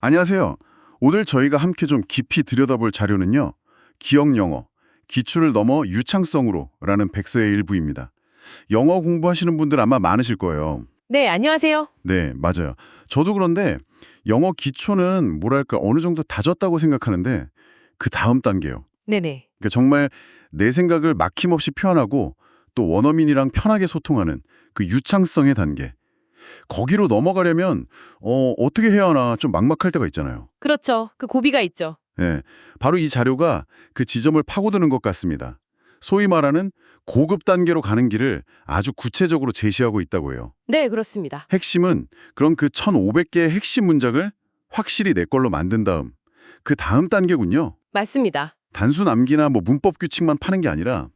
안녕하세요. 오늘 저희가 함께 좀 깊이 들여다볼 자료는요. 기억 영어, 기출을 넘어 유창성으로 라는 백서의 일부입니다. 영어 공부하시는 분들 아마 많으실 거예요. 네, 안녕하세요. 네, 맞아요. 저도 그런데 영어 기초는 뭐랄까 어느 정도 다졌다고 생각하는데 그 다음 단계요. 네네. 그러니까 정말 내 생각을 막힘없이 표현하고 또 원어민이랑 편하게 소통하는 그 유창성의 단계. 거기로 넘어가려면 어, 어떻게 해야 하나 좀 막막할 때가 있잖아요. 그렇죠. 그 고비가 있죠. 예, 바로 이 자료가 그 지점을 파고드는 것 같습니다. 소위 말하는 고급 단계로 가는 길을 아주 구체적으로 제시하고 있다고 해요. 네, 그렇습니다. 핵심은 그럼 그 1500개의 핵심 문장을 확실히 내 걸로 만든 다음 그 다음 단계군요. 맞습니다. 단순 암기나 뭐 문법 규칙만 파는 게 아니라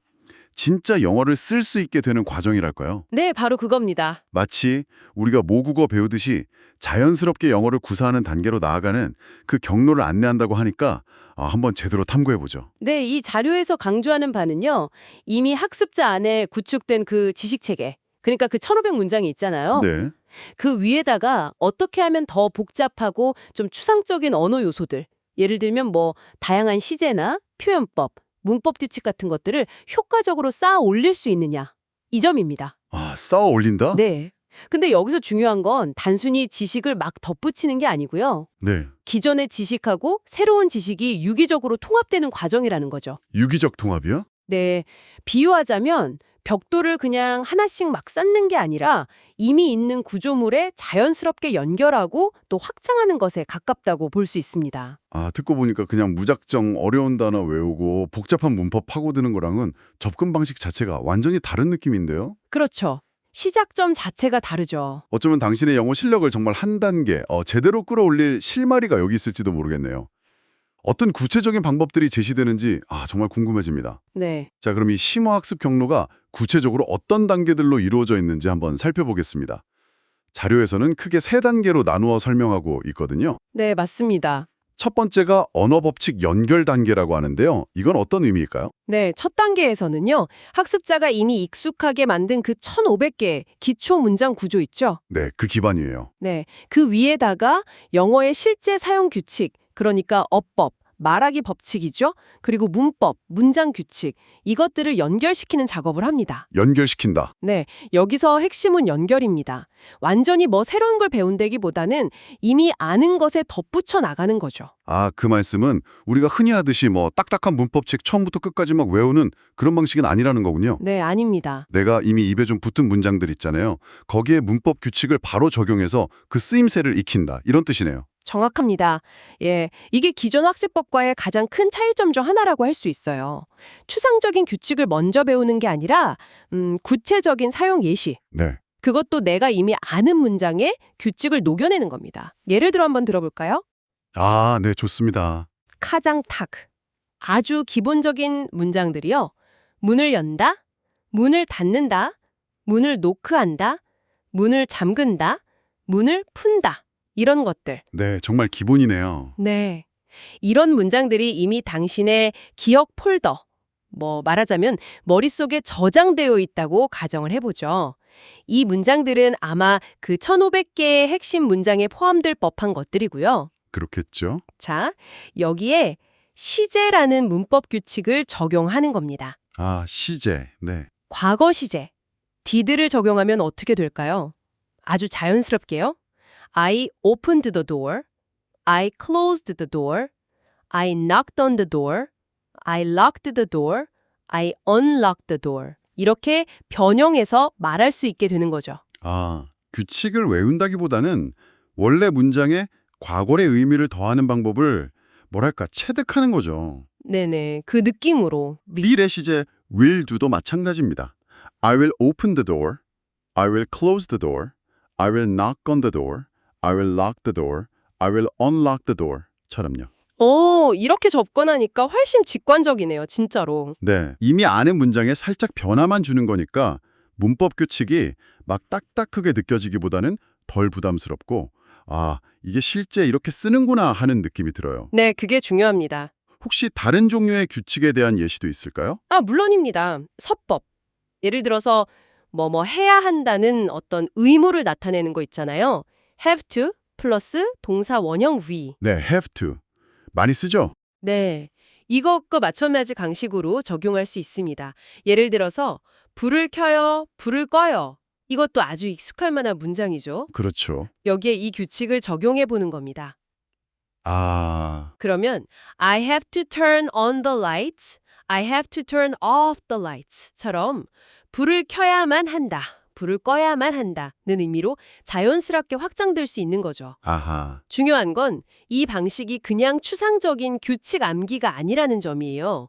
진짜 영어를 쓸 수 있게 되는 과정이랄까요? 네, 바로 그겁니다. 마치 우리가 모국어 배우듯이 자연스럽게 영어를 구사하는 단계로 나아가는 그 경로를 안내한다고 하니까 아, 한번 제대로 탐구해보죠. 네, 이 자료에서 강조하는 바는요. 이미 학습자 안에 구축된 그 지식체계. 그러니까 그 1500 문장이 있잖아요. 네. 그 위에다가 어떻게 하면 더 복잡하고 좀 추상적인 언어 요소들. 예를 들면 뭐 다양한 시제나 표현법, 문법 규칙 같은 것들을 효과적으로 쌓아 올릴 수 있느냐. 이 점입니다. 아, 쌓아 올린다? 네. 근데 여기서 중요한 건 단순히 지식을 막 덧붙이는 게 아니고요. 네. 기존의 지식하고 새로운 지식이 유기적으로 통합되는 과정이라는 거죠. 유기적 통합이요? 네. 비유하자면 벽돌을 그냥 하나씩 막 쌓는 게 아니라 이미 있는 구조물에 자연스럽게 연결하고 또 확장하는 것에 가깝다고 볼 수 있습니다. 아, 듣고 보니까 그냥 무작정 어려운 단어 외우고 복잡한 문법 파고드는 거랑은 접근 방식 자체가 완전히 다른 느낌인데요? 그렇죠. 시작점 자체가 다르죠. 어쩌면 당신의 영어 실력을 정말 한 단계 어, 제대로 끌어올릴 실마리가 여기 있을지도 모르겠네요. 어떤 구체적인 방법들이 제시되는지 아, 정말 궁금해집니다. 네. 자, 그럼 이 심화학습 경로가 구체적으로 어떤 단계들로 이루어져 있는지 한번 살펴보겠습니다. 자료에서는 크게 세 단계로 나누어 설명하고 있거든요. 네, 맞습니다. 첫 번째가 언어 법칙 연결 단계라고 하는데요. 이건 어떤 의미일까요? 네, 첫 단계에서는요. 학습자가 이미 익숙하게 만든 그 1500개의 기초 문장 구조 있죠? 네, 그 기반이에요. 네, 그 위에다가 영어의 실제 사용 규칙, 그러니까 어법, 말하기 법칙이죠. 그리고 문법, 문장 규칙, 이것들을 연결시키는 작업을 합니다. 연결시킨다. 네, 여기서 핵심은 연결입니다. 완전히 뭐 새로운 걸 배운다기보다는 이미 아는 것에 덧붙여 나가는 거죠. 아, 그 말씀은 우리가 흔히 하듯이 뭐 딱딱한 문법책 처음부터 끝까지 막 외우는 그런 방식은 아니라는 거군요. 네, 아닙니다. 내가 이미 입에 좀 붙은 문장들 있잖아요. 거기에 문법 규칙을 바로 적용해서 그 쓰임새를 익힌다. 이런 뜻이네요. 정확합니다. 예, 이게 기존 학습법과의 가장 큰 차이점 중 하나라고 할 수 있어요. 추상적인 규칙을 먼저 배우는 게 아니라 음, 구체적인 사용 예시. 네. 그것도 내가 이미 아는 문장에 규칙을 녹여내는 겁니다. 예를 들어 한번 들어볼까요? 아, 네, 좋습니다. 카장타크. 아주 기본적인 문장들이요. 문을 연다, 문을 닫는다, 문을 노크한다, 문을 잠근다, 문을 푼다. 이런 것들. 네, 정말 기본이네요. 네. 이런 문장들이 이미 당신의 기억 폴더, 뭐 말하자면 머릿속에 저장되어 있다고 가정을 해보죠. 이 문장들은 아마 그 1500개의 핵심 문장에 포함될 법한 것들이고요. 그렇겠죠? 자, 여기에 시제라는 문법 규칙을 적용하는 겁니다. 아, 시제. 네. 과거 시제. did를 적용하면 어떻게 될까요? 아주 자연스럽게요. I opened the door. I closed the door. I knocked on the door. I locked the door. I unlocked the door. 이렇게 변형해서 말할 수 있게 되는 거죠. 아, 규칙을 외운다기보다는 원래 문장에 과거의 의미를 더하는 방법을 뭐랄까 체득하는 거죠. 네네. 그 느낌으로. 미래 시제 will do도 마찬가지입니다. I will open the door. I will close the door. I will knock on the door. I will lock the door. I will unlock the door. 처럼요. 오, 이렇게 접근하니까 훨씬 직관적이네요. 진짜로. 네, 이미 아는 문장에 살짝 변화만 주는 거니까 문법 규칙이 막 딱딱하게 느껴지기보다는 덜 부담스럽고 아, 이게 실제 이렇게 쓰는구나 하는 느낌이 들어요. 네, 그게 중요합니다. 혹시 다른 종류의 규칙에 대한 예시도 있을까요? 아, 물론입니다. 서법. 예를 들어서 뭐뭐 해야 한다는 어떤 의무를 나타내는 거 있잖아요. Have to, 플러스 동사 원형 we. 네, have to. 많이 쓰죠? 네. 이것과 맞춰맞이 강식으로 적용할 수 있습니다. 예를 들어서 불을 켜요, 불을 꺼요. 이것도 아주 익숙할 만한 문장이죠. 그렇죠. 여기에 이 규칙을 적용해 보는 겁니다. 아, 그러면 I have to turn on the lights, I have to turn off the lights처럼 불을 켜야만 한다, 불을 꺼야만 한다는 의미로 자연스럽게 확장될 수 있는 거죠. 아하. 중요한 건 이 방식이 그냥 추상적인 규칙 암기가 아니라는 점이에요.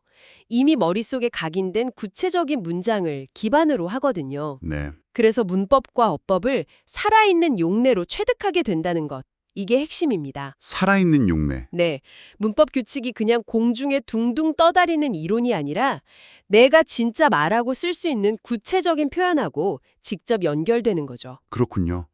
이미 머릿속에 각인된 구체적인 문장을 기반으로 하거든요. 네. 그래서 문법과 어법을 살아있는 용례로 체득하게 된다는 것. 이게 핵심입니다. 살아있는 용매. 네. 문법 규칙이 그냥 공중에 둥둥 떠다니는 이론이 아니라 내가 진짜 말하고 쓸 수 있는 구체적인 표현하고 직접 연결되는 거죠. 그렇군요.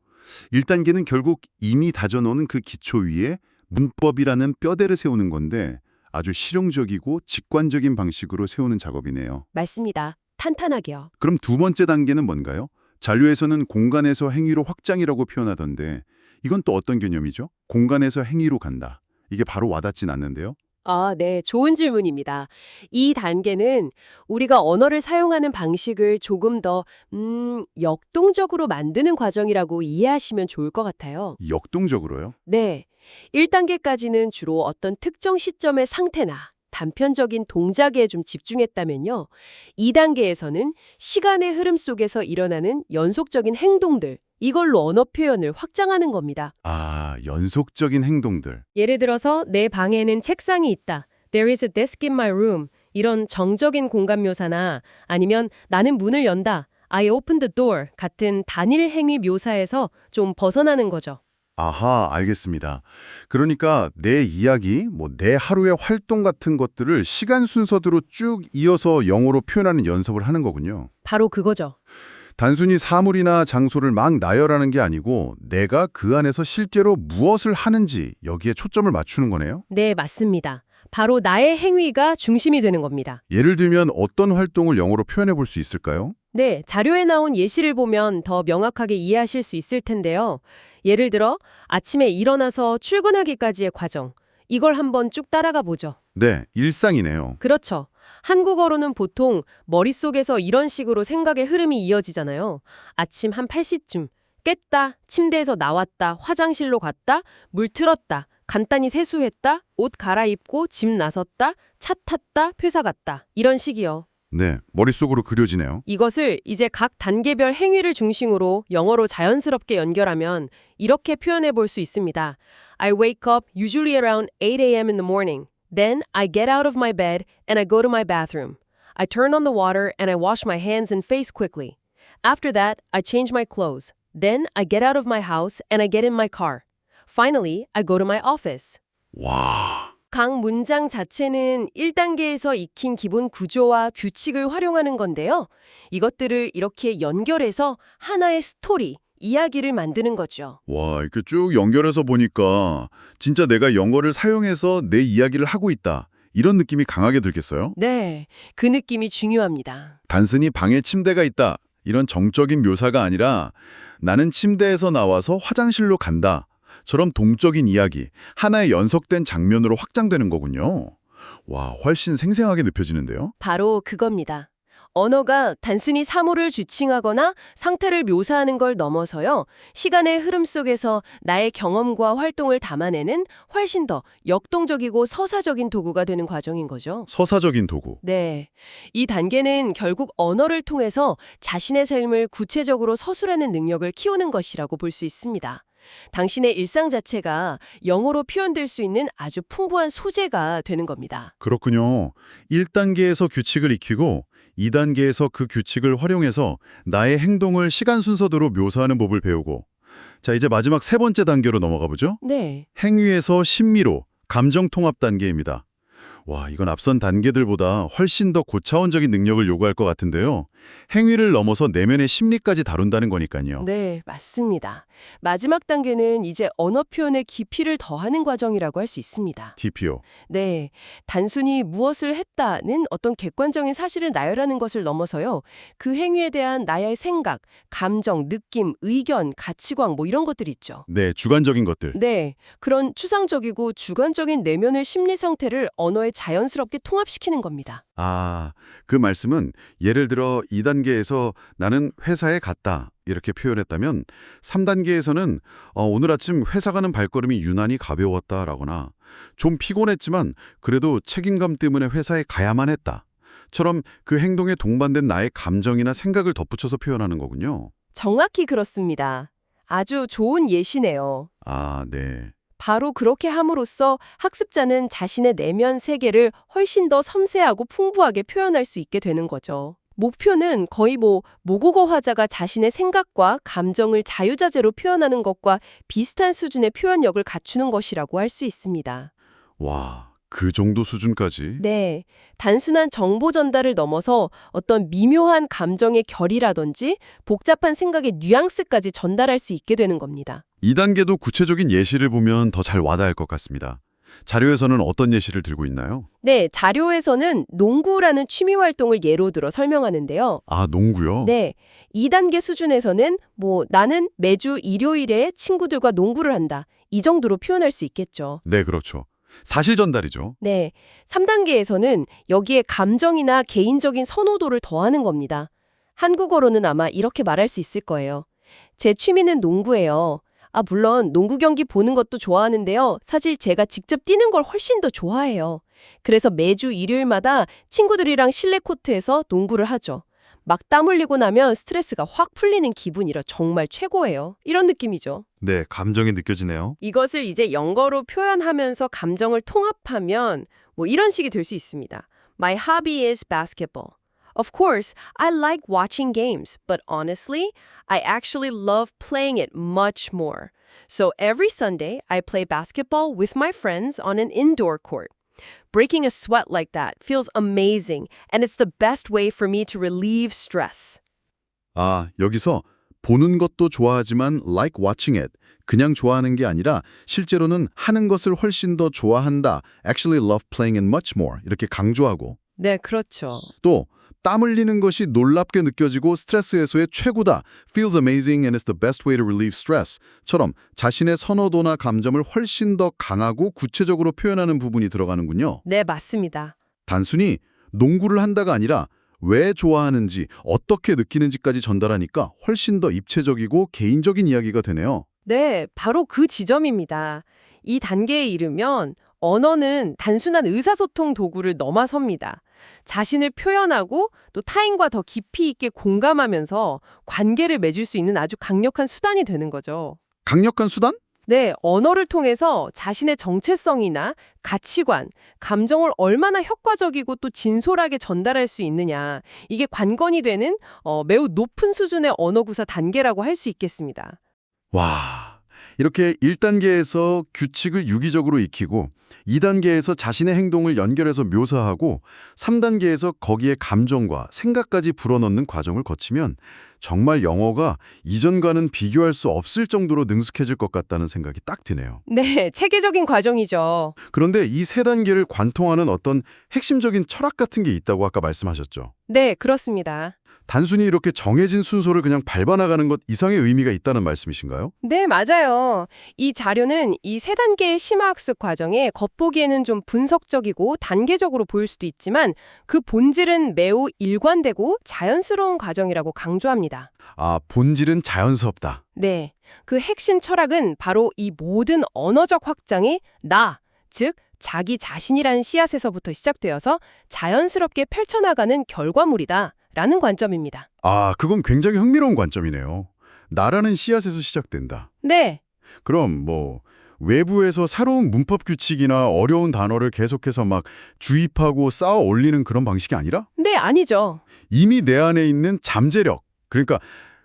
1단계는 결국 이미 다져놓은 그 기초 위에 문법이라는 뼈대를 세우는 건데 아주 실용적이고 직관적인 방식으로 세우는 작업이네요. 맞습니다. 탄탄하게요. 그럼 두 번째 단계는 뭔가요? 잔류에서는 공간에서 행위로 확장이라고 표현하던데 이건 또 어떤 개념이죠? 공간에서 행위로 간다. 이게 바로 와닿진 않는데요. 아, 네. 좋은 질문입니다. 이 단계는 우리가 언어를 사용하는 방식을 조금 더, 음, 역동적으로 만드는 과정이라고 이해하시면 좋을 것 같아요. 역동적으로요? 네. 1단계까지는 주로 어떤 특정 시점의 상태나 단편적인 동작에 좀 집중했다면요. 2단계에서는 시간의 흐름 속에서 일어나는 연속적인 행동들, 이걸로 언어 표현을 확장하는 겁니다. 아, 연속적인 행동들. 예를 들어서 내 방에는 책상이 있다. There is a desk in my room. 이런 정적인 공간 묘사나 아니면 나는 문을 연다. I opened the door 같은 단일 행위 묘사에서 좀 벗어나는 거죠. 아하, 알겠습니다. 그러니까 내 이야기, 뭐 내 하루의 활동 같은 것들을 시간 순서대로 쭉 이어서 영어로 표현하는 연습을 하는 거군요. 바로 그거죠. 단순히 사물이나 장소를 막 나열하는 게 아니고 내가 그 안에서 실제로 무엇을 하는지 여기에 초점을 맞추는 거네요. 네, 맞습니다. 바로 나의 행위가 중심이 되는 겁니다. 예를 들면 어떤 활동을 영어로 표현해 볼 수 있을까요? 네, 자료에 나온 예시를 보면 더 명확하게 이해하실 수 있을 텐데요. 예를 들어 아침에 일어나서 출근하기까지의 과정. 이걸 한번 쭉 따라가 보죠. 네, 일상이네요. 그렇죠. 한국어로는 보통 머릿속에서 이런 식으로 생각의 흐름이 이어지잖아요. 아침 한 8시쯤 깼다, 침대에서 나왔다, 화장실로 갔다, 물 틀었다, 간단히 세수했다, 옷 갈아입고 집 나섰다, 차 탔다, 회사 갔다. 이런 식이요. 네, 머릿속으로 그려지네요. 이것을 이제 각 단계별 행위를 중심으로 영어로 자연스럽게 연결하면 이렇게 표현해 볼 수 있습니다. I wake up usually around 8 a.m. in the morning. Then I get out of my bed and I go to my bathroom. I turn on the water and I wash my hands and face quickly. After that, I change my clothes. Then I get out of my house and I get in my car. Finally, I go to my office. 와, 각 문장 자체는 1단계에서 익힌 기본 구조와 규칙을 활용하는 건데요. 이것들을 이렇게 연결해서 하나의 스토리, 이야기를 만드는 거죠. 와, 이렇게 쭉 연결해서 보니까 진짜 내가 영어를 사용해서 내 이야기를 하고 있다. 이런 느낌이 강하게 들겠어요? 네, 그 느낌이 중요합니다. 단순히 방에 침대가 있다. 이런 정적인 묘사가 아니라 나는 침대에서 나와서 화장실로 간다. 처럼 동적인 이야기, 하나의 연속된 장면으로 확장되는 거군요. 와, 훨씬 생생하게 느껴지는데요? 바로 그겁니다. 언어가 단순히 사물을 주칭하거나 상태를 묘사하는 걸 넘어서요. 시간의 흐름 속에서 나의 경험과 활동을 담아내는 훨씬 더 역동적이고 서사적인 도구가 되는 과정인 거죠. 서사적인 도구. 네. 이 단계는 결국 언어를 통해서 자신의 삶을 구체적으로 서술하는 능력을 키우는 것이라고 볼 수 있습니다. 당신의 일상 자체가 영어로 표현될 수 있는 아주 풍부한 소재가 되는 겁니다. 그렇군요. 1단계에서 규칙을 익히고 2단계에서 그 규칙을 활용해서 나의 행동을 시간 순서대로 묘사하는 법을 배우고 자, 이제 마지막 세 번째 단계로 넘어가 보죠. 네. 행위에서 심미로 감정 통합 단계입니다. 와, 이건 앞선 단계들보다 훨씬 더 고차원적인 능력을 요구할 것 같은데요. 행위를 넘어서 내면의 심리까지 다룬다는 거니까요. 네, 맞습니다. 마지막 단계는 이제 언어 표현의 깊이를 더하는 과정이라고 할 수 있습니다. TPO. 네, 단순히 무엇을 했다는 어떤 객관적인 사실을 나열하는 것을 넘어서요. 그 행위에 대한 나의 생각, 감정, 느낌, 의견, 가치관 뭐 이런 것들 있죠. 네, 주관적인 것들. 네, 그런 추상적이고 주관적인 내면의 심리 상태를 언어에 자연스럽게 통합시키는 겁니다. 아, 그 말씀은 예를 들어 2단계에서 나는 회사에 갔다 이렇게 표현했다면 3단계에서는 어, 오늘 아침 회사 가는 발걸음이 유난히 가벼웠다라거나 좀 피곤했지만 그래도 책임감 때문에 회사에 가야만 했다. 처럼 그 행동에 동반된 나의 감정이나 생각을 덧붙여서 표현하는 거군요. 정확히 그렇습니다. 아주 좋은 예시네요. 아, 네. 바로 그렇게 함으로써 학습자는 자신의 내면 세계를 훨씬 더 섬세하고 풍부하게 표현할 수 있게 되는 거죠. 목표는 거의 뭐 모국어 화자가 자신의 생각과 감정을 자유자재로 표현하는 것과 비슷한 수준의 표현력을 갖추는 것이라고 할 수 있습니다. 와, 그 정도 수준까지? 네, 단순한 정보 전달을 넘어서 어떤 미묘한 감정의 결이라든지 복잡한 생각의 뉘앙스까지 전달할 수 있게 되는 겁니다. 2단계도 구체적인 예시를 보면 더 잘 와닿을 것 같습니다. 자료에서는 어떤 예시를 들고 있나요? 네, 자료에서는 농구라는 취미 활동을 예로 들어 설명하는데요. 아, 농구요? 네, 2단계 수준에서는 뭐 나는 매주 일요일에 친구들과 농구를 한다. 이 정도로 표현할 수 있겠죠. 네, 그렇죠. 사실 전달이죠. 네, 3단계에서는 여기에 감정이나 개인적인 선호도를 더하는 겁니다. 한국어로는 아마 이렇게 말할 수 있을 거예요. 제 취미는 농구예요. 아, 물론 농구 경기 보는 것도 좋아하는데요. 사실 제가 직접 뛰는 걸 훨씬 더 좋아해요. 그래서 매주 일요일마다 친구들이랑 실내 코트에서 농구를 하죠. 막 땀 흘리고 나면 스트레스가 확 풀리는 기분이라 정말 최고예요. 이런 느낌이죠. 네, 감정이 느껴지네요. 이것을 이제 영어로 표현하면서 감정을 통합하면 뭐 이런 식이 될 수 있습니다. My hobby is basketball. Of course, I like watching games, but honestly, I actually love playing it much more. So every Sunday, I play basketball with my friends on an indoor court. Breaking a sweat like that feels amazing, and it's the best way for me to relieve stress. 아, 여기서 보는 것도 좋아하지만 like watching it. 그냥 좋아하는 게 아니라 실제로는 하는 것을 훨씬 더 좋아한다. Actually love playing it much more. 이렇게 강조하고 네, 그렇죠. 또 땀 흘리는 것이 놀랍게 느껴지고 스트레스 해소의 최고다. Feels amazing and is the best way to relieve stress. 처럼 자신의 선호도나 감정을 훨씬 더 강하고 구체적으로 표현하는 부분이 들어가는군요. 네, 맞습니다. 단순히 농구를 한다가 아니라 왜 좋아하는지, 어떻게 느끼는지까지 전달하니까 훨씬 더 입체적이고 개인적인 이야기가 되네요. 네, 바로 그 지점입니다. 이 단계에 이르면 언어는 단순한 의사소통 도구를 넘어섭니다. 자신을 표현하고 또 타인과 더 깊이 있게 공감하면서 관계를 맺을 수 있는 아주 강력한 수단이 되는 거죠. 강력한 수단? 네, 언어를 통해서 자신의 정체성이나 가치관, 감정을 얼마나 효과적이고 또 진솔하게 전달할 수 있느냐. 이게 관건이 되는 어, 매우 높은 수준의 언어 구사 단계라고 할 수 있겠습니다. 와, 이렇게 1단계에서 규칙을 유기적으로 익히고 2단계에서 자신의 행동을 연결해서 묘사하고 3단계에서 거기에 감정과 생각까지 불어넣는 과정을 거치면 정말 영어가 이전과는 비교할 수 없을 정도로 능숙해질 것 같다는 생각이 딱 드네요. 네, 체계적인 과정이죠. 그런데 이 세 단계를 관통하는 어떤 핵심적인 철학 같은 게 있다고 아까 말씀하셨죠. 네, 그렇습니다. 단순히 이렇게 정해진 순서를 그냥 밟아나가는 것 이상의 의미가 있다는 말씀이신가요? 네, 맞아요. 이 자료는 이 세 단계의 심화학습 과정에 겉보기에는 좀 분석적이고 단계적으로 보일 수도 있지만 그 본질은 매우 일관되고 자연스러운 과정이라고 강조합니다. 아, 본질은 자연스럽다. 네, 그 핵심 철학은 바로 이 모든 언어적 확장이 나, 즉 자기 자신이라는 씨앗에서부터 시작되어서 자연스럽게 펼쳐나가는 결과물이다. 라는 관점입니다. 아, 그건 굉장히 흥미로운 관점이네요. 나라는 씨앗에서 시작된다. 네, 그럼 뭐 외부에서 새로운 문법 규칙이나 어려운 단어를 계속해서 막 주입하고 쌓아 올리는 그런 방식이 아니라 네, 아니죠. 이미 내 안에 있는 잠재력, 그러니까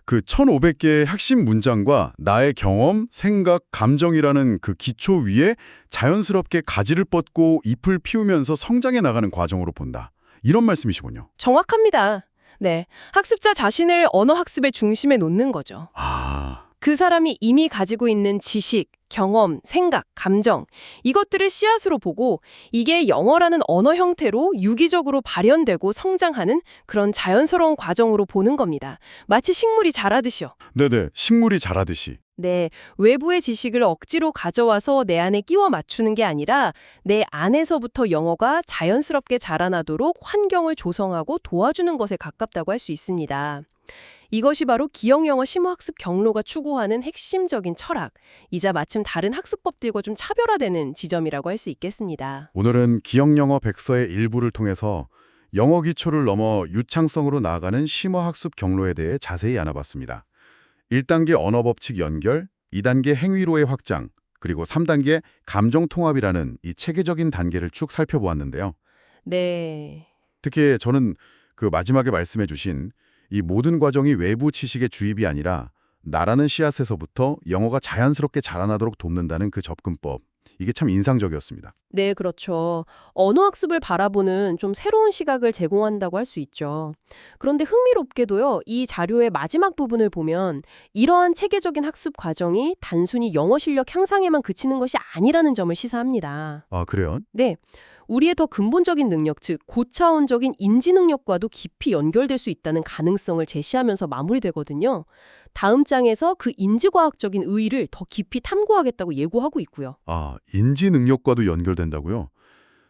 그 1500개의 핵심 문장과 나의 경험, 생각, 감정이라는 그 기초 위에 자연스럽게 가지를 뻗고 잎을 피우면서 성장해 나가는 과정으로 본다. 이런 말씀이시군요. 정확합니다. 네, 학습자 자신을 언어 학습의 중심에 놓는 거죠. 아, 그 사람이 이미 가지고 있는 지식, 경험, 생각, 감정 이것들을 씨앗으로 보고 이게 영어라는 언어 형태로 유기적으로 발현되고 성장하는 그런 자연스러운 과정으로 보는 겁니다. 마치 식물이 자라듯이요. 네네. 식물이 자라듯이. 네, 외부의 지식을 억지로 가져와서 내 안에 끼워 맞추는 게 아니라 내 안에서부터 영어가 자연스럽게 자라나도록 환경을 조성하고 도와주는 것에 가깝다고 할 수 있습니다. 이것이 바로 기억영어 심화학습 경로가 추구하는 핵심적인 철학 이자 마침 다른 학습법들과 좀 차별화되는 지점이라고 할 수 있겠습니다. 오늘은 기억영어 백서의 일부를 통해서 영어 기초를 넘어 유창성으로 나아가는 심화학습 경로에 대해 자세히 알아봤습니다. 1단계 언어 법칙 연결, 2단계 행위로의 확장, 그리고 3단계 감정 통합이라는 이 체계적인 단계를 쭉 살펴보았는데요. 네. 특히 저는 그 마지막에 말씀해 주신 이 모든 과정이 외부 지식의 주입이 아니라 나라는 씨앗에서부터 영어가 자연스럽게 자라나도록 돕는다는 그 접근법. 이게 참 인상적이었습니다. 네, 그렇죠. 언어학습을 바라보는 좀 새로운 시각을 제공한다고 할 수 있죠. 그런데 흥미롭게도요, 이 자료의 마지막 부분을 보면 이러한 체계적인 학습 과정이 단순히 영어 실력 향상에만 그치는 것이 아니라는 점을 시사합니다. 아, 그래요? 네. 우리의 더 근본적인 능력, 즉 고차원적인 인지 능력과도 깊이 연결될 수 있다는 가능성을 제시하면서 마무리되거든요. 다음 장에서 그 인지과학적인 의의를 더 깊이 탐구하겠다고 예고하고 있고요. 아, 인지 능력과도 연결된다고요?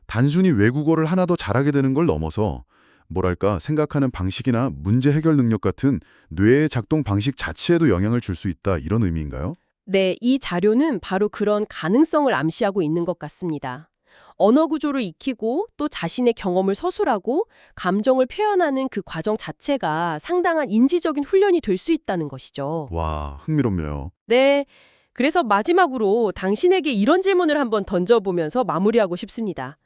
단순히 외국어를 하나 더 잘하게 되는 걸 넘어서 뭐랄까 생각하는 방식이나 문제 해결 능력 같은 뇌의 작동 방식 자체에도 영향을 줄 수 있다 이런 의미인가요? 네, 이 자료는 바로 그런 가능성을 암시하고 있는 것 같습니다. 언어 구조를 익히고 또 자신의 경험을 서술하고 감정을 표현하는 그 과정 자체가 상당한 인지적인 훈련이 될 수 있다는 것이죠. 와, 흥미롭네요. 네. 그래서 마지막으로 당신에게 이런 질문을 한번 던져보면서 마무리하고 싶습니다.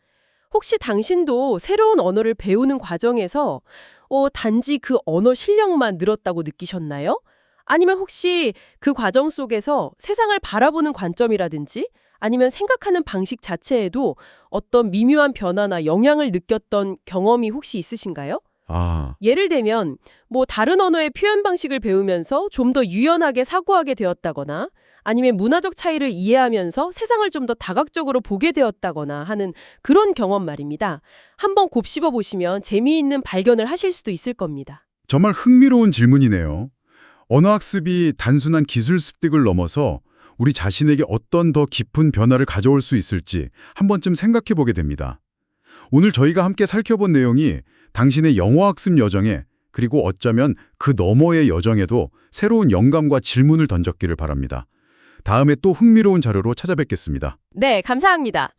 혹시 당신도 새로운 언어를 배우는 과정에서 어, 단지 그 언어 실력만 늘었다고 느끼셨나요? 아니면 혹시 그 과정 속에서 세상을 바라보는 관점이라든지 아니면 생각하는 방식 자체에도 어떤 미묘한 변화나 영향을 느꼈던 경험이 혹시 있으신가요? 아, 예를 들면 뭐 다른 언어의 표현 방식을 배우면서 좀 더 유연하게 사고하게 되었다거나 아니면 문화적 차이를 이해하면서 세상을 좀 더 다각적으로 보게 되었다거나 하는 그런 경험 말입니다. 한번 곱씹어 보시면 재미있는 발견을 하실 수도 있을 겁니다. 정말 흥미로운 질문이네요. 언어학습이 단순한 기술 습득을 넘어서 우리 자신에게 어떤 더 깊은 변화를 가져올 수 있을지 한 번쯤 생각해 보게 됩니다. 오늘 저희가 함께 살펴본 내용이 당신의 영어학습 여정에 그리고 어쩌면 그 너머의 여정에도 새로운 영감과 질문을 던졌기를 바랍니다. 다음에 또 흥미로운 자료로 찾아뵙겠습니다. 네, 감사합니다.